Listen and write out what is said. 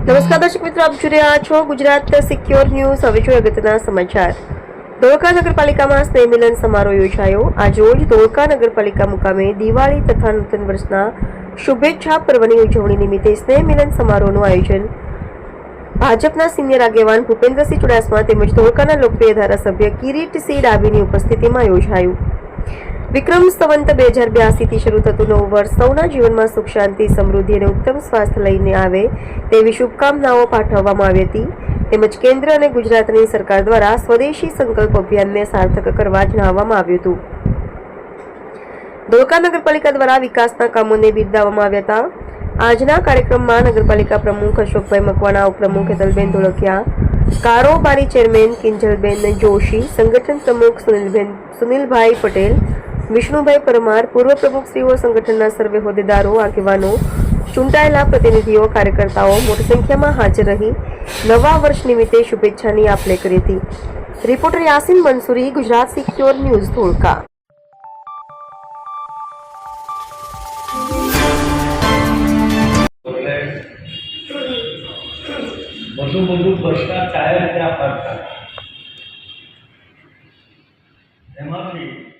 નમસ્કાર દર્શક મિત્રો, આપ જોઈ રહ્યા છો ગુજરાત સિક્યોર ન્યૂઝ. હવે જોઈએ અગત્યના સમાચાર. ધોળકા નગરપાલિકામાં સ્નેહ મિલન સમારોહ યોજાયો. આજરોજ ધોળકા નગરપાલિકા મુકામે દિવાળી તથા નૂતન વર્ષના શુભેચ્છા પર્વની ઉજવણી નિમિત્તે સ્નેહ મિલન સમારોહનું આયોજન ભાજપના સિનિયર આગેવાન ભૂપેન્દ્રસિંહ ચુડાસમા તેમજ ધોળકાના લોકપ્રિય ધારાસભ્ય કિરીટસિંહ ડાબીની ઉપસ્થિતિમાં યોજાયું. વિક્રમ સંવંત બે હજાર બ્યાસીથી શરૂ થતું નવું વર્ષ સૌના જીવનમાં સુખ, શાંતિ, સમૃદ્ધિ અને ઉત્તમ સ્વાસ્થ્ય લઈને આવે તેવી શુભકામનાઓ પાઠવવામાં આવી હતી. તેમજ કેન્દ્ર અને ગુજરાતની સરકાર દ્વારા સ્વદેશી સંકલ્પ અભિયાનને સાર્થક કરવા જણાવવામાં આવ્યું હતું. ધોળકા નગરપાલિકા દ્વારા વિકાસના કામોને બિરદાવવામાં આવ્યા હતા. આજના કાર્યક્રમમાં નગરપાલિકા પ્રમુખ અશોકભાઈ મકવાણા, ઉપપ્રમુખ હેતલબેન ધોળકિયા, કારોબારી ચેરમેન કિંજલબેન જોશી, સંગઠન પ્રમુખ સુનિલબેન સુનિલભાઈ પટેલ વિષ્ણુભાઈ પરમાર, પૂર્વ પ્રમુખ પ્રમુખશ્રીઓ સંગઠનના સર્વે હોદ્દેદારો, આગેવાનો, ચૂંટાયેલા પ્રતિનિધિઓ, કાર્યકર્તાઓ મોટી સંખ્યામાં હાજર રહી. નવા વર્ષ નિમિત્તે શુભેચ્છાની આપ લે કરી હતી. Reporter Yasin Mansuri Gujarat secure news, Dholka. એમાંથી